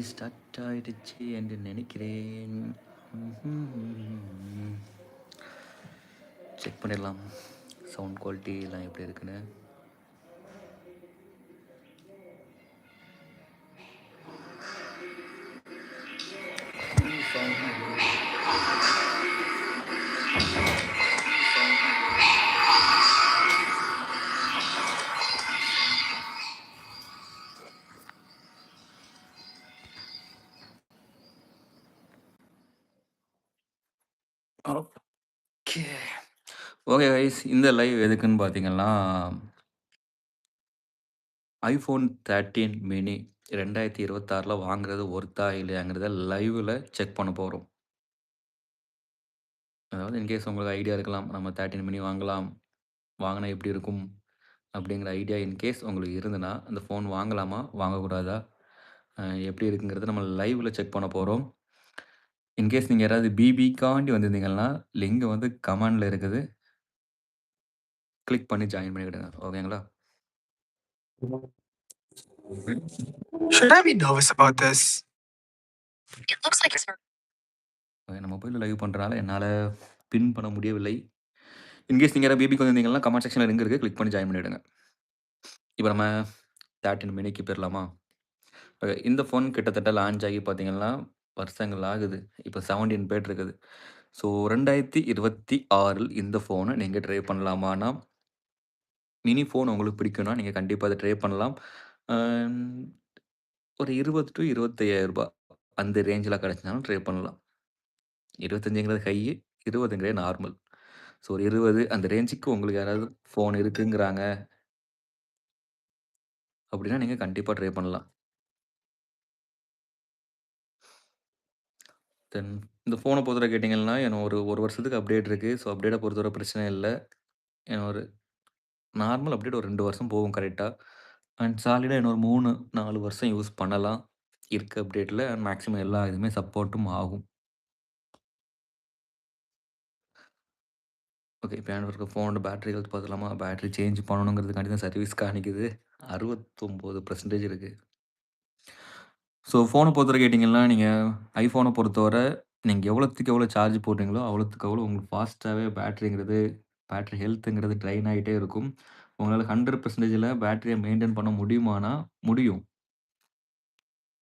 Start ஆயிடுச்சு என்று நினைக்கிறேன். செக் பண்ணிடலாம். சவுண்ட் குவாலிட்டி எல்லாம் எப்படி இருக்குன்னு. ஓகே. ஓகே கைஸ் இந்த லைவ் எதுக்குன்னு பார்த்தீங்கன்னா ஐஃபோன் தேர்ட்டீன் மினி ரெண்டாயிரத்தி இருபத்தாறில் வாங்குறது ஒர்த்தா இல்லையாங்கிறத லைவில் செக் பண்ண போகிறோம் அதாவது இன்கேஸ் உங்களுக்கு ஐடியா இருக்கலாம் நம்ம தேர்ட்டின் மினி வாங்கலாம் வாங்கினா எப்படி இருக்கும் அப்படிங்கிற ஐடியா இன்கேஸ் உங்களுக்கு இருந்ததுன்னா அந்த ஃபோன் வாங்கலாமா வாங்கக்கூடாதா எப்படி இருக்குங்கிறத நம்ம லைவில் செக் பண்ண போகிறோம் இன்கேஸ் நீங்கள் யாராவது பிபிக்காண்டி வந்திருந்தீங்கன்னா லிங்க் வந்து கமெண்டில் இருக்குது. கிளிக் பண்ணி ஜாயின் பண்ணிக்கிடுங்க ஓகேங்களா? Should I be nervous about this? It looks like it's okay நம்ம மொபைலில் லைவ் பண்ணுறனால என்னால் பின் பண்ண முடியவில்லை. இன்கேஸ் நீங்கள் யாராவது பிபிக்கு வந்திருந்தீங்கன்னா கமெண்ட் செக்ஷனில் லிங்க் இருக்குது கிளிக் பண்ணி ஜாயின் பண்ணிவிடுங்க இப்போ நம்ம தேர்ட்டின் மினிக்கு போயிடலாமா? ஓகே இந்த ஃபோன் கிட்டத்தட்ட லான்ச் ஆகி பார்த்தீங்கன்னா வருஷங்கள் ஆகுது. இப்போ செவன்டீன் பேட் இருக்குது. ஸோ ரெண்டாயிரத்தி இருபத்தி ஆறில் இந்த ஃபோனை நீங்கள் ட்ரை பண்ணலாமான்னா மினி ஃபோன் உங்களுக்கு பிடிக்கும்னா நீங்கள் கண்டிப்பாக அதை ட்ரை பண்ணலாம். ஆம், ஒரு இருபது டு இருபத்தையாயிரம் அந்த ரேஞ்சில் கிடச்சினாலும் ட்ரை பண்ணலாம். இருபத்தஞ்சிங்கிறது ஹை இருபதுங்கிறது நார்மல் ஸோ ஒரு இருபது அந்த ரேஞ்சுக்கு உங்களுக்கு யாராவது ஃபோன் இருக்குங்கிறாங்க அப்படின்னா நீங்கள் கண்டிப்பாக ட்ரை பண்ணலாம். தென் இந்த ஃபோனை பொறுத்தவரை கேட்டிங்கன்னா எனக்கு ஒரு ஒரு வருஷத்துக்கு அப்டேட் இருக்குது ஸோ அப்டேட்டை பொறுத்தவரை பிரச்சனை இல்லை. எனக்கு ஒரு நார்மல் அப்டேட் ஒரு ரெண்டு வருஷம் போகும் கரெக்டாக அண்ட் சாலிடாக இன்னொரு மூணு நாலு வருஷம் யூஸ் பண்ணலாம். இருக்க அப்டேட்டில் மேக்ஸிமம் எல்லா இதுவுமே சப்போர்ட்டும் ஆகும். ஓகே இப்போ எனக்கு இருக்க ஃபோனோட பேட்டரி ஹெல்த் பார்த்துலாமா பேட்டரி சேஞ்ச் பண்ணணுங்கிறதுக்காண்டி தான் சர்வீஸ் காணிக்குது அறுபத்தொம்போது பர்சன்டேஜ் இருக்குது ஸோ ஃபோனை பொறுத்தவரை கேட்டிங்கன்னா நீங்கள் ஐஃபோனை பொறுத்தவரை நீங்கள் எவ்வளோத்துக்கு எவ்வளோ சார்ஜ் போடுறீங்களோ அவ்வளோத்துக்கு அவ்வளோ உங்களுக்கு ஃபாஸ்ட்டாகவே பேட்டரிங்கிறது பேட்டரி ஹெல்த்துங்கிறது ட்ரைன் ஆகிட்டே இருக்கும். உங்களால் ஹண்ட்ரட் பர்சன்டேஜில் பேட்டரியை மெயின்டைன் பண்ண முடியுமானா முடியும்.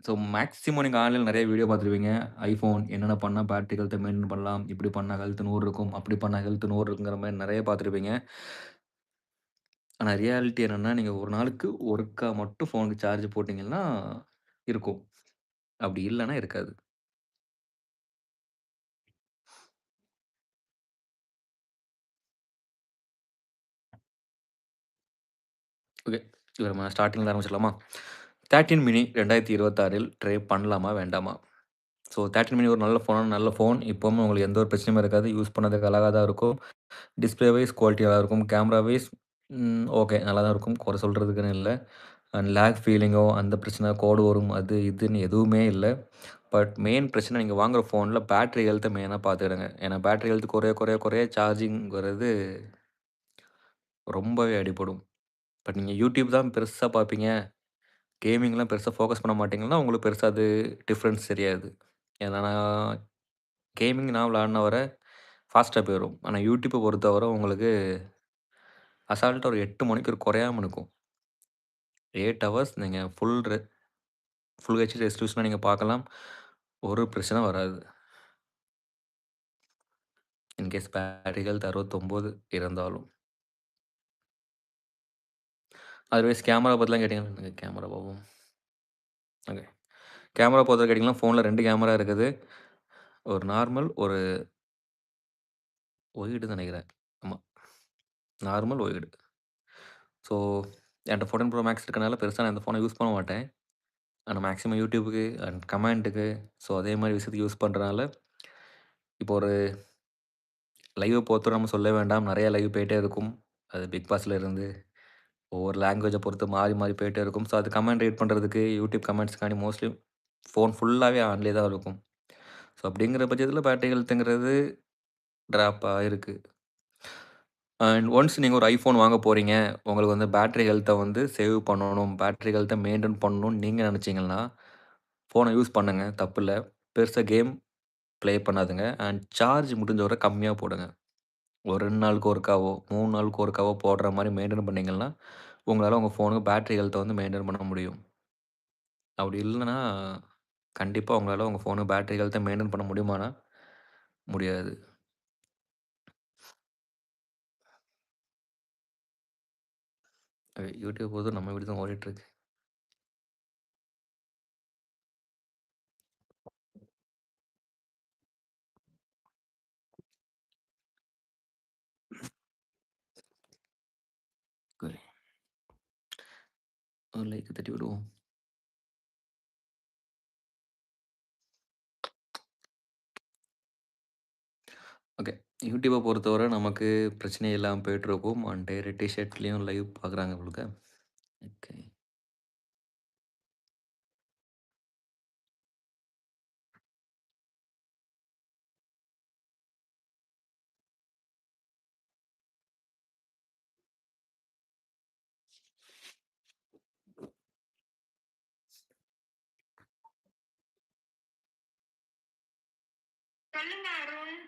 ஸோ மேக்ஸிமம் நீங்கள் ஆன்லைனில் நிறைய வீடியோ பார்த்துருவீங்க ஐஃபோன் என்னென்ன பண்ணால் பேட்டரி ஹெல்த்தை மெயின்டைன் பண்ணலாம் இப்படி பண்ணால் ஹெல்த் நூறு இருக்கும் அப்படி பண்ணால் ஹெல்த் நூறு இருக்குங்கிற மாதிரி நிறைய பார்த்துருப்பீங்க. ஆனால் ரியாலிட்டி என்னென்னா நீங்கள் ஒரு நாளுக்கு ஒருக்கா மட்டும் ஃபோனுக்கு சார்ஜ் போட்டிங்கன்னா இருக்கும். அப்படி இல்லைன்னா இருக்காது. ஓகே. நம்ம ஸ்டார்டிங்கில் ஆரம்பிச்சிடலாமா? தேர்ட்டின் மினி ரெண்டாயிரத்தி இருபத்தாறில் ட்ரை பண்ணலாமா வேண்டாமா? ஸோ தேர்ட்டின் மினி ஒரு நல்ல ஃபோன் நல்ல ஃபோன் இப்போவும் உங்களுக்கு எந்த ஒரு பிரச்சனையும் இருக்காது. யூஸ் பண்ணதுக்கு அழகாக தான் இருக்கும். டிஸ்பிளே வைஸ் குவாலிட்டி நல்லா இருக்கும் கேமரா வைஸ் ஓகே நல்லா தான் இருக்கும். குறை சொல்கிறதுக்குன்னு இல்லை. அண்ட் லேக் ஃபீலிங்கோ அந்த பிரச்சனை கோடு வரும் அது இதுன்னு எதுவுமே இல்லை. பட் மெயின் பிரச்சனை நீங்கள் வாங்குகிற ஃபோனில் பேட்டரி ஹெல்த்தை மெயினாக பார்த்துக்கிடுங்க ஏன்னா பேட்டரி ஹெல்த் குறைய குறைய குறைய சார்ஜிங்கிறது ரொம்பவே அடிபடும். பட் நீங்கள் யூடியூப் தான் பெருசாக பார்ப்பீங்க. கேமிங்லாம் பெருசாக ஃபோக்கஸ் பண்ண மாட்டிங்கன்னா உங்களுக்கு பெருசாக அது டிஃப்ரென்ஸ் தெரியாது. ஏன்னா நான் கேமிங் நான் விளாட்ன வர ஃபாஸ்ட்டாக போயிடும். ஆனால் யூடியூப்பை பொறுத்தவரை உங்களுக்கு அசால்ட்டாக ஒரு எட்டு மணிக்கு குறையாமல் இருக்கும். எயிட் ஹவர்ஸ் நீங்கள் ஃபுல் ரெ ஃபுல் ஹெச்டி ரெஸ்டியூஷனாக நீங்கள் பார்க்கலாம் ஒரு பிரச்சனை வராது. இன்கேஸ் பேட்டரி ஹெல்த் அறுபத்தொம்போது இருந்தாலும். அதர்வைஸ் கேமரா பற்றிலாம் கேட்டிங்கன்னா கேமரா பார்ப்போம் ஓகே. கேமரா பொறுத்த கேட்டிங்கன்னா ஃபோனில் ரெண்டு கேமரா இருக்குது. ஒரு நார்மல் ஒரு ஒய்டு நினைக்கிறேன். ஆமாம் நார்மல் ஒய்டு ஸோ என்கிட்ட ஃபோர்டீன் ப்ரோ மேக்ஸ் இருக்கனால பெருசாக நான் இந்த ஃபோனை யூஸ் பண்ண மாட்டேன். ஆனால் மேக்ஸிமம் யூடியூபுக்கு அண்ட் கமெண்ட்டுக்கு ஸோ அதே மாதிரி விஷயத்துக்கு யூஸ் பண்ணுறனால இப்போ ஒரு லைவ் பொறுத்தவரை நம்ம சொல்ல வேண்டாம். நிறைய லைவ் போயிட்டே இருக்கும். அது பிக் பாஸில் இருந்து ஒவ்வொரு லாங்குவேஜை பொறுத்து மாறி மாறி போயிட்டே இருக்கும். ஸோ அது கமெண்ட் ரீட் பண்ணுறதுக்கு யூடியூப் கமெண்ட்ஸ்க்காண்டி மோஸ்ட்லி ஃபோன் ஃபுல்லாகவே ஆன்லேயே தான் இருக்கும். ஸோ அப்படிங்கிற பட்சத்தில் பேட்டரி ஹெல்த்துங்கிறது ட்ராப்பாக இருக்குது அண்ட் ஒன்ஸ் நீங்கள் ஒரு ஐஃபோன் வாங்க போகிறீங்க உங்களுக்கு வந்து பேட்டரி ஹெல்த்தை வந்து சேவ் பண்ணணும் பேட்டரி ஹெல்த்தை மெயின்டைன் பண்ணணும்னு நீங்கள் நினச்சிங்கன்னா ஃபோனை யூஸ் பண்ணுங்க, தப்பில்ல. பெருசா கேம் ப்ளே பண்ணாதுங்க. அண்ட் சார்ஜ் முடிஞ்ச வரை கம்மியா போடுங்க. ஒரு 2 நாளுக்கு ஒருக்காவோ, 3 நாளுக்கு ஒருக்காவோ போடுற மாரி மெயின்டெயின் பண்ணீங்கன்னா, உங்களால உங்க ஃபோனுக்கு பேட்டரி ஹெல்த்த வந்து மெயின்டெயின் பண்ண முடியும். அப்படி இல்லன்னா, கண்டிப்பா உங்களால உங்க ஃபோனுக்கு பேட்டரி ஹெல்த்த மெயின்டெயின் பண்ண முடியுமான்னா, முடியாது. யூடியூப் போதும் நம்ம வீடு தான் ஓடிட்டுருக்கு. ஓகே. ஒரு லைக்க தட்டி விடுவோம். ஓகே. யூடியூப்பை பொறுத்தவரை நமக்கு பிரச்சனை இல்லாமல் போயிட்டுருக்கும். அண்ட் டைரக்ட் ஷர்ட்லயும் லைவ் பார்க்குறாங்க உங்களுக்கு ஓகே. சொல்லுங்க அருண்.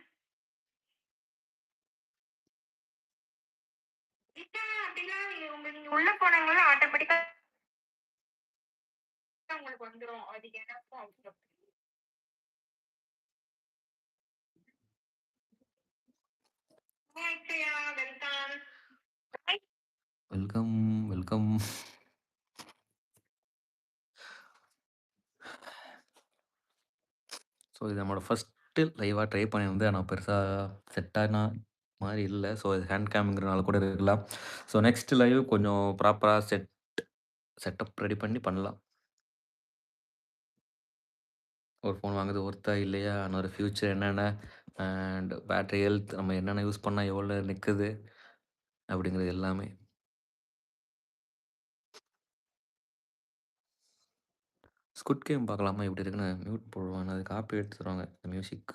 இல்ல உங்க நீங்க உள்ள போனீங்கன்னா ஆட்டோமேட்டிக்கா உங்களுக்கு வந்துடும் அது எனக்கும் அவசியம். வெல்கம். வெல்கம், ஸோ இது நம்மளோட ஃபஸ்ட்டு லைவாக ட்ரை பண்ணியிருந்தேன் ஆனா பெருசாக செட் ஆன மாரி இல்ல. ஸோ இது ஹேண்ட் கேம்ங்கிறனால கூட இருக்கலாம். ஸோ நெக்ஸ்ட் லைவ் கொஞ்சம் ப்ராப்பரா செட் செட்டப் ரெடி பண்ணி பண்ணலாம். ஒரு ஃபோன் வாங்குறது ஒர்த்தா இல்லையா? அதனோட ஃபியூச்சர் என்னென்ன? அண்ட் பேட்டரி ஹெல்த் நம்ம என்னென்ன யூஸ் பண்ணா எவ்வளோ நேரம் நிக்குது? அப்படிங்கிறது எல்லாமே. ஸ்குட் கேம் பார்க்கலாமா? எப்படி இருக்குன்னு மியூட் போடுவாங்க. அது காப்பி அடிச்சு தருவாங்க இந்த music.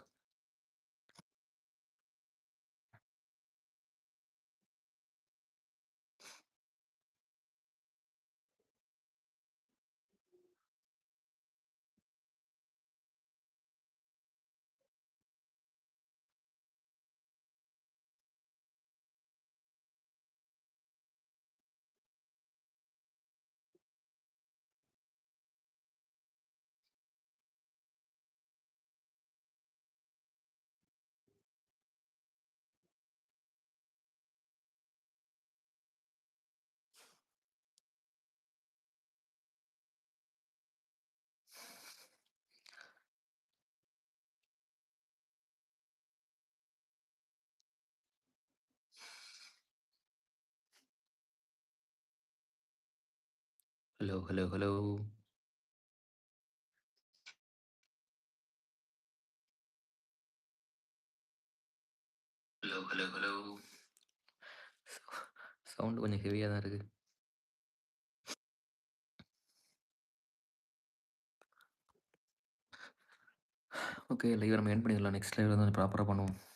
Hello, hello, hello. Hello, hello, hello. Sound கொஞ்சம் ஹெவியாக தான் இருக்கு. ஓகே. லைவ் நம்ம என் பண்ணிடலாம். நெக்ஸ்ட் லைவ்ல வந்து ப்ராப்பராக பண்ணுவோம்.